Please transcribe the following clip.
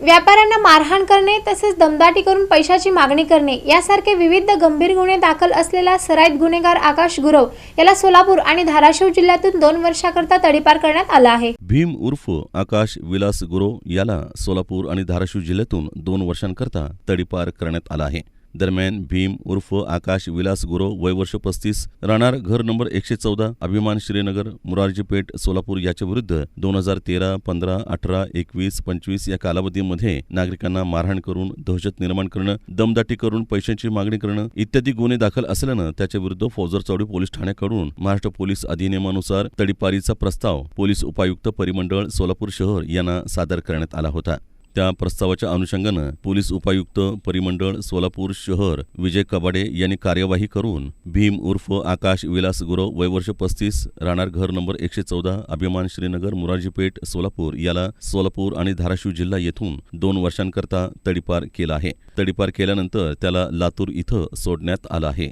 व्यापाऱ्यांना मारहाण करणे तसेच दमदाटी करून पैशाची मागणी करणे यासारखे विविध गंभीर गुन्हे दाखल असलेला सराईत गुन्हेगार आकाश गुरव याला सोलापूर आणि धाराशिव जिल्ह्यातून दोन वर्षाकरता तडीपार करण्यात आला आहे. भीम उर्फ आकाश विलास गुरव याला सोलापूर आणि धाराशिव जिल्ह्यातून दोन वर्षांकरता तडीपार करण्यात आला आहे. दरम्यान भीम उर्फ आकाश विलास गुरो वय वर्ष पस्तीस राहणार घर नंबर एकशे चौदा अभिमान श्रीनगर मुरारजी पेठ सोलापूर याच्या विरुद्ध दोन हजार तेरा पंधरा अठरा एकवीस पंचवीस या कालावधीमध्ये नागरिकांना मारहाण करून दहशत निर्माण करणं दमदाटी करून पैशांची मागणी करणं इत्यादी गुन्हे दाखल असल्यानं त्याच्याविरुद्ध फौजर चौडी पोलीस ठाण्याकडून महाराष्ट्र पोलीस अधिनियमानुसार तडीपारीचा प्रस्ताव पोलीस उपायुक्त परिमंडळ सोलापूर शहर यांना सादर करण्यात आला होता. त्या प्रस्तावाच्या अनुषंगानं पोलीस उपायुक्त परिमंडळ सोलापूर शहर विजय कबाडे यांनी कार्यवाही करून भीम उर्फ आकाश विलास गुरव वयवर्ष पस्तीस राहणार घर नंबर एकशे चौदा अभिमान श्रीनगर मुरारजीपेठ सोलापूर याला सोलापूर आणि धाराशिव जिल्हा येथून दोन वर्षांकरता तडीपार केला आहे. तडीपार केल्यानंतर त्याला लातूर इथं सोडण्यात आलं आहे.